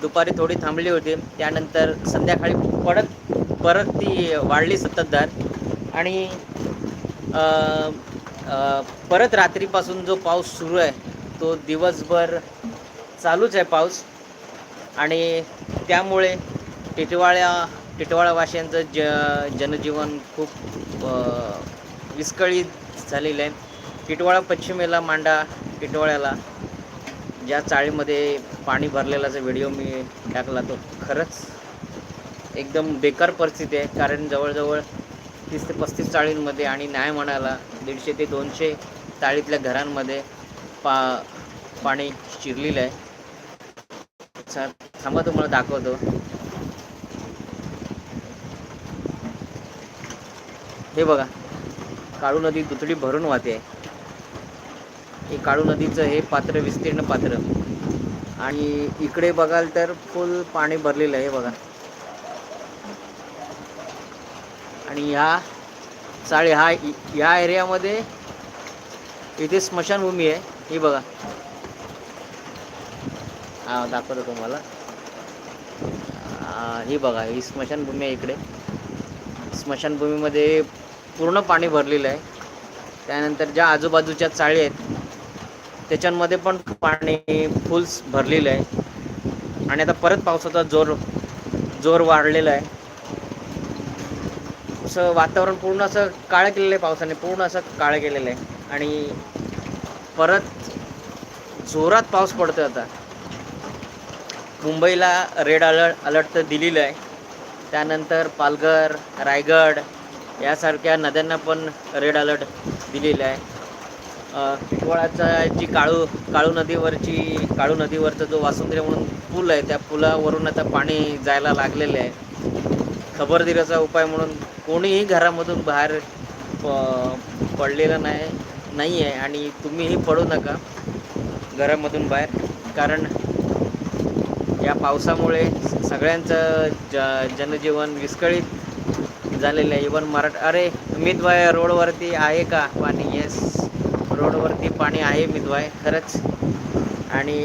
दुपारी थोडी थांबली होती. त्यानंतर संध्याकाळी परत परत ती वाढली सततधार. आणि परत रात्रीपासून जो पाऊस सुरू आहे तो दिवसभर चालूच आहे पाऊस. आणि त्यामुळे टिटवाळ्या टिटवाळावासियांचं ज जनजीवन खूप विस्कळीत झालेलं आहे. टिटवाळा पश्चिमेला मांडा टिटवाळ्याला. ज्या चाळीमध्ये पाणी भरलेलाचा व्हिडिओ मी टाकला तो खरंच एकदम बेकार परिस्थिती आहे. कारण जवळजवळ तीस ते पस्तीस चाळींमध्ये आणि न्याय म्हणायला दीडशे ते दोनशे चाळीतल्या घरांमध्ये पा पाणी शिरलेलं आहे. अच्छा थांबा तुम्हाला दाखवतो. हे बघा काळू नदी दुथडी भरून वाहते. आहे हे काळू नदीचं हे पात्र विस्तीर्ण पात्र. आणि इकडे बघाल तर फुल पाणी भरलेलं आहे हे बघा. आणि ह्या चाळी हा ह्या एरियामध्ये इथे स्मशानभूमी आहे. ही बघा. हा दाखवतो तुम्हाला. ही बघा ही स्मशानभूमी आहे इकडे. स्मशानभूमीमध्ये पूर्ण पाणी भरलेलं आहे. त्यानंतर ज्या आजूबाजूच्या चाळी आहेत त्याच्यामध्ये पण पाणी फुल्स भरलेलं आहे. आणि आता परत पावसाचा जोर जोर वाढलेला आहे. असं वातावरण पूर्ण असं काळं केलेलं आहे पावसाने पूर्ण असं काळं केलेलं आहे. आणि परत जोरात पाऊस पडतोय आता. मुंबईला रेड अलर्ट अलर्ट तर दिलेलं आहे. त्यानंतर पालघर रायगड यासारख्या नद्यांना पण रेड अलर्ट दिलेलं आहे. अ, जी काळू काळू नदीवरची काळू नदीवरचा जो वासुंद्रे म्हणून पूल आहे त्या पुलावरून आता पाणी जायला लागलेलं आहे. खबरदारीचा उपाय म्हणून कोणीही घरामधून बाहेर प पडलेलं नाही नाही आहे आणि तुम्हीही पडू नका घरामधून बाहेर. कारण या पावसामुळे सगळ्यांचं ज जनजीवन विस्कळीत झालेलं आहे. इवन मराठ अरे उमेदवार रोडवरती आहे का पाणी? येस रोडवरती पाणी आहे मितवाय खरंच. आणि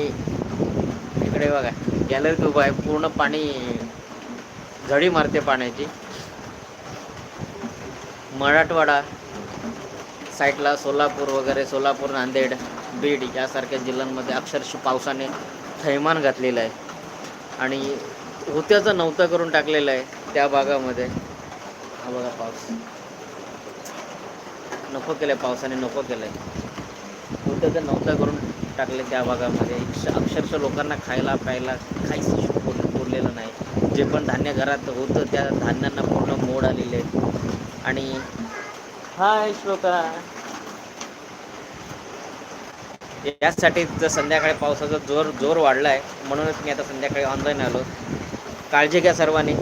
इकडे बघा गॅलरीत उभं आहे. पूर्ण पाणी झडी मारते पाण्याची. मराठवाडा साईडला सोलापूर वगैरे सोलापूर नांदेड बीड यासारख्या जिल्ह्यांमध्ये अक्षरशः पावसाने थैमान घातलेलं आहे. आणि होत्याचं नव्हतं करून टाकलेलं आहे त्या भागामध्ये. हा बघा पाऊस. नको केलं आहे पावसाने नको केलं आहे ते नव्हतं करून टाकले त्या भागामध्ये. अक्षरशः लोकांना खायला प्यायला काहीच उर- उरलेलं नाही. जे पण धान्य घरात होतं त्या धान्यांना पूर्ण मोड आलेले आहेत. आणि हाय श्लोका यासाठी जर संध्याकाळी पावसाचा जोर जोर वाढला आहे म्हणूनच मी आता संध्याकाळी ऑनलाईन आलो. काळजी घ्या सर्वांनी.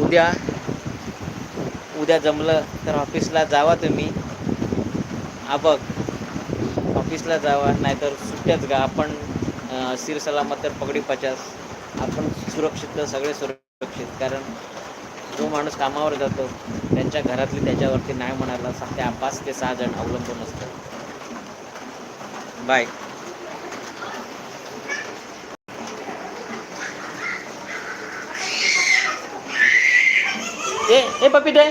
उद्या उद्या जमलं तर ऑफिसला जावा तुम्ही. हा बघ. ऑफिसला जावा नाहीतर सुट्ट्याच गा. आपण सिर सलामत तर पगडी पचास. आपण सुरक्षित तर सगळे सुरक्षित. कारण जो माणूस कामावर जातो त्यांच्या घरातली त्याच्यावरती नाही म्हणायला सा- त्या पाच ते सहा जण अवलंबून असतात. बाय. ए ए पपी दे.